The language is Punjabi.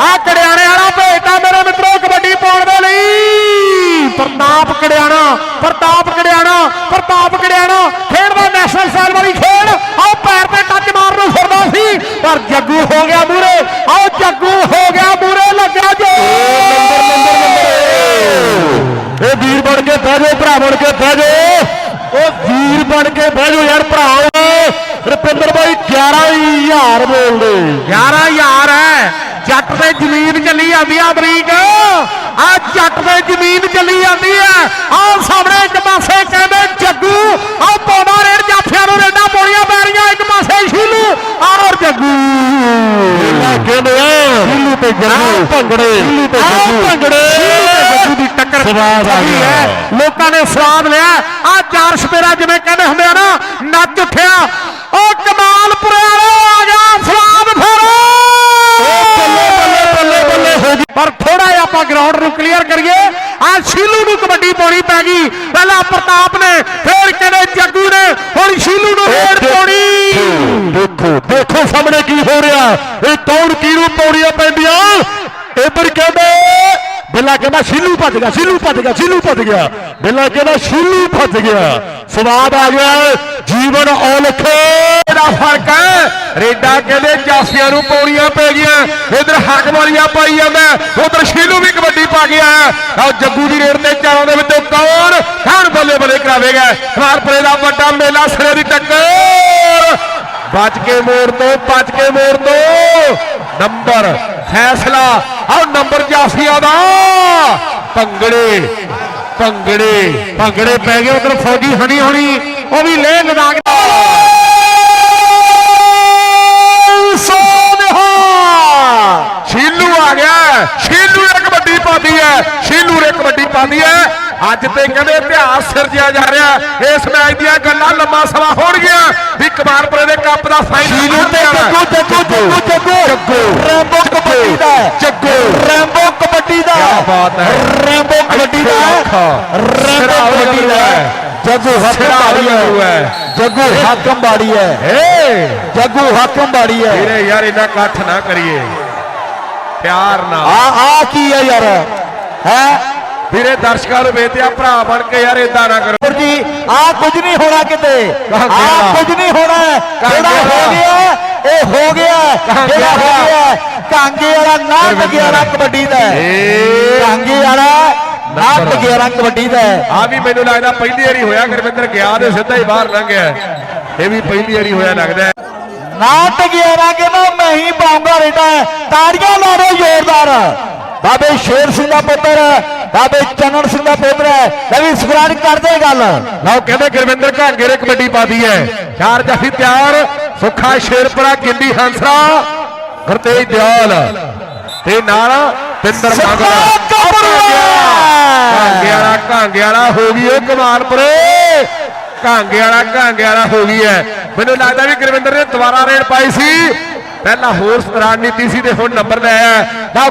ਆ ਕੜਿਆਣੇ ਵਾਲਾ ਭੇਜਦਾ ਮੇਰੇ ਮਿੱਤਰੋ ਕਬੱਡੀ ਪਾਉਣ ਦੇ ਲਈ। ਪ੍ਰਤਾਪ ਕੜਿਆਣਾ ਪ੍ਰਤਾਪ ਕੜਿਆਣਾ ਪ੍ਰਤਾਪ ਕੜਿਆਣਾ। ਖੇਡਦਾ ਨੈਸ਼ਨਲ ਸੈਲ ਵਾਲੀ ਖੇਡ। ਆਓ ਪੈਰ ਤੇ ਟੱਚ ਮਾਰਨ ਨੂੰ ਫਿਰਦਾ ਸੀ। ਪਰ ਜੱਗੂ ਹੋ ਗਿਆ ਮੂਰੇ ਆਓ ਜੱਗੂ ਹੋ ਗਿਆ ਮੂਰੇ ਲੱਗਿਆ ਜੋ। ਇਹ ਵੀਰ ਬਣ ਕੇ ਬਹਿ ਜਾਓ, ਭਰਾ ਬਣ ਕੇ ਬਹਿ ਜਾਓ। ਉਹ ਵੀਰ ਬਣ ਕੇ ਬਹਿ ਜਾਓ ਯਾਰ ਭਰਾਓ ਬਾਈ 11000 ਬੋਲਦੇ 11000 ਹੈ। ਜੱਟ ਤੇ ਜ਼ਮੀਨ ਚੱਲੀ ਜਾਂਦੀ ਆ ਅਮਰੀਕ। ਆ ਜੱਟ ਤੇ ਜ਼ਮੀਨ ਚੱਲੀ ਜਾਂਦੀ ਆ। ਆਹ ਸਾਹਮਣੇ ਇੱਕ ਪਾਸੇ ਕਹਿੰਦੇ ਜੱਗੂ ਆਹ ਪੌੜਾ ਰੇਡ ਜਾਫਿਆਂ ਨੂੰ ਰੇਡਾਂ ਪੌੜੀਆਂ ਪੈ ਰਹੀਆਂ। ਇੱਕ ਪਾਸੇ ਸ਼ੀਲੂ ਔਰ ਜੱਗੂ। ਕਹਿੰਦੇ ਆ? ਸ਼ੀਲੂ ਤੇ ਜੱਗੂ। ਭੰਗੜੇ। ਸ਼ੀਲੂ ਤੇ ਜੱਗੂ। ਭੰਗੜੇ। ਜੱਗੂ ਦੀ ਟੱਕਰ ਸਵਾਦ ਆ ਗਿਆ। ਹੈ। ਲੋਕਾਂ ਨੇ ਸਵਾਦ ਲਿਆ। ਆ ਚਾਰ ਸਪੇਰਾ ਜਿਵੇਂ ਕਹਿੰਦੇ ਹੁੰਦੇ ਆ ਨਾ ਨੱਚ ਆ ਸ਼ੀਲੂ ਨੂੰ ਕਬੱਡੀ ਪਾਉਣੀ ਪੈ ਗਈ। ਪਹਿਲਾਂ ਪ੍ਰਤਾਪ ਨੇ ਫਿਰ ਕਹਿੰਦੇ ਜੱਗੂ ਨੇ? ਹੁਣ ਸ਼ੀਲੂ ਨੂੰ ਰੇਡ ਪਾਉਣੀ। ਦੇਖੋ ਦੇਖੋ ਸਾਹਮਣੇ ਕੀ ਹੋ ਰਿਹਾ। ਇਹ ਕੌਣ ਕਿਹਨੂੰ ਪੌੜੀਆਂ ਪੈਂਦੀਆਂ? ਇੱਧਰ ਕਹਿੰਦੇ ਬਿੱਲਾ ਕਹਿੰਦਾ ਸ਼ੀਲੂ ਭੱਜ ਗਿਆ ਸ਼ੀਲੂ ਭੱਜ ਗਿਆ ਸ਼ੀਲੂ ਭੱਜ ਗਿਆ। ਬਿੱਲਾ ਕਹਿੰਦਾ ਸ਼ੀਲੂ ਭੱਜ ਗਿਆ। ਸਵਾਦ ਆ ਗਿਆ। ਜੀਵਨ ਔਲਖ ਦਾ ਫ਼ਰਕ ਹੈ। ਰੇਡਾ ਕਹਿੰਦੇ ਜਾਸੀਆਂ ਨੂੰ ਪੌੜੀਆਂ ਪੈ ਗਈਆਂ। ਇਧਰ ਹੱਕ ਵਾਲੀਆਂ ਪਾਈ ਜਾਂਦਾ ਉਧਰ ਸ਼ੀਲੂ ਵੀ ਕਬੱਡੀ ਪਾ ਗਿਆ ਆ ਜੱਗੂ ਦੀ ਰੇਡ ਤੇ ਚਾਰਾਂ ਦੇ ਵਿੱਚੋਂ ਕੌਣ ਖਾਣ ਬੱਲੇ ਬੱਲੇ ਕਰਾਵੇਗਾ? ਹਮਾਰਪੁਰੇ ਦਾ ਵੱਡਾ ਮੇਲਾ ਸਿਰੇ ਦੀ ਟੱਕਰ। ਬਚ ਕੇ ਮੋੜ ਤੋਂ, ਬਚ ਕੇ ਮੋੜ ਤੋਂ। ਨੰਬਰ, ਫੈਸਲਾ। ਆਹ ਨੰਬਰ ਜਾਸੀਆਂ ਦਾ। ਭੰਗੜੇ ਭੰਗੜੇ ਭੰਗੜੇ ਪੈ ਗਏ ਉਧਰ ਫੌਜੀ ਹਣੀ ਹੋਣੀ ਉਹ ਵੀ ਲੈ ਲਦਾਗ ਸੋਨਹਾ! ਸ਼ੀਲੂ ਆ ਗਿਆ ਸ਼ੀਲੂ ਨੇ ਕਬੱਡੀ ਪਾਦੀ ਹੈ ਸ਼ੀਲੂ ਨੇ ਕਬੱਡੀ ਪਾਦੀ ਹੈ। ਅੱਜ ਤੇ ਕਹਿੰਦੇ ਇਤਿਹਾਸ ਸਿਰਜਿਆ ਜਾ ਰਿਹਾ ਇਸ ਮੈਚ ਦੀਆਂ ਗੱਲਾਂ ਲੰਮਾ ਸਮਾਂ ਹੋਣਗੀਆਂ ਵੀ ਕਮਾਲਪੁਰੇ ਦੇ ਕੱਪ ਦਾ ਫਾਈਨਲ ਸ਼ੀਲੂ ਤੇ ਜੱਗੂ ਜੱਗੂ ਜੱਗੂ ਜੱਗੂ ਜੱਗੂ ਰੈਂਬੋ ਕਬੱਡੀ ਦਾ ਹੈ। ਜੱਗੂ ਰੈਂਬੋ ਕਬੱਡੀ ਦਾ ਕਿਆ ਬਾਤ ਹੈ। ਰੈਂਬੋ ਕਬੱਡੀ ਦਾ ਹੈ। ਔਖਾ। ਰੈਂਬੋ ਸਿਰਾ। ਜੱਗੂ ਹਾਕਮ ਬਾੜੀ ਹੈ। ਜੱਗੂ ਹਾਕਮ ਬਾੜੀ ਹੈ। ਏ ਜੱਗੂ ਹਾਕਮ ਬਾੜੀ ਹੈ। ਵੀਰੇ ਯਾਰ ਇੰਨਾ ਇਕੱਠ ਨਾ ਕਰੀਏ। ਪਿਆਰ ਨਾਲ। ਆ ਆ ਕੀ ਹੈ ਯਾਰ? ਹੈ? ਵੀਰੇ ਦਰਸ਼ਕਾਂ ਨੂੰ ਬੇਨਤੀ ਆ ਭਰਾ ਬਣ ਕੇ ਯਾਰ ਇਦਾਂ ਨਾ ਕਰੋ। ਗੁਰ ਜੀ ਆ ਕੁਝ ਨਹੀਂ ਹੋਣਾ ਕਿਤੇ। ਆ ਵਾਲਾ। ਕੁਝ ਨਹੀਂ ਹੋਣਾ। ਜਿਹੜਾ ਹੋ ਵਾਲਾ। ਗਿਆ ਇਹ ਹੋ ਗਿਆ। ਜਿਹੜਾ ਹੋ ਵਾਲਾ। ਗਿਆ ਕਾਂਗੇ ਵਾਲਾ ਨਾਮ ਗੁਰਵਿੰਦਰ। 11 ਕਬੱਡੀ ਦਾ ਕਾਂਗੇ ਵਾਲਾ ਨਾਮ ਨੰਬਰ। 11 ਕਬੱਡੀ ਦਾ ਆ ਵੀ ਮੈਨੂੰ ਲੱਗਦਾ ਪਹਿਲੀ ਵਾਰੀ ਹੋਇਆ ਗੁਰਵਿੰਦਰ ਗਿਆ ਤੇ ਸਿੱਧਾ ਹੀ ਬਾਹਰ ਲੰਘਿਆ ਇਹ ਵੀ ਪਹਿਲੀ ਵਾਰੀ ਹੋਇਆ ਲੱਗਦਾ। ਨਾਟ 11 ਕਹਿੰਦਾ ਮੈਂ ਹੀ ਪਾਉਂਗਾ ਰੇਟਾ ਤਾੜੀਆਂ ਮਾਰੋ ਜ਼ੋਰਦਾਰ। ਬਾਬੇ ਸ਼ੇਰ ਸਿੰਘ ਦਾ ਪੁੱਤਰ ਬਾਬੇ ਚੰਨਣ ਸਿੰਘ ਦਾ ਪੁੱਤਰ ਹੈ। ਲੈ ਵੀ ਸਕਰਾਨ ਕਰਦੇ ਗੱਲ। ਲਓ ਕਹਿੰਦੇ ਗੁਰਵਿੰਦਰ ਘਾਂਗੇ ਨੇ ਕਬੱਡੀ ਪਾਦੀ ਹੈ ਚਾਰ ਜਾਫੀ ਤਿਆਰ। ਸੁੱਖਾ ਸ਼ੇਰਪੁਰਾ ਗਿੰਦੀ ਹੰਸਰਾ ਗੁਰਤੇਜ ਦਿਆਲ। ਤੇ ਨਾਲ ਪਿੰਦਰ ਮੰਗਲਾ। ਕਾਂਗੇ ਵਾਲਾ ਕਾਂਗੇ ਵਾਲਾ ਹੋ ਗਈ ਓ ਕਮਾਲਪੁਰੇ। ਕਾਂਗੇ ਵਾਲਾ ਕਾਂਗੇ ਵਾਲਾ ਹੋ ਗਈ ਹੈ ਮੈਨੂੰ ਲੱਗਦਾ ਵੀ ਗੁਰਵਿੰਦਰ ਨੇ ਦੁਬਾਰਾ ਰੇਡ ਪਾਈ ਸੀ। ਪਹਿਲਾਂ ਹੋਰ ਰਣਨੀਤੀ ਸੀ ਤੇ ਹੁਣ ਨੰਬਰ ਲੈ ਆਇਆ।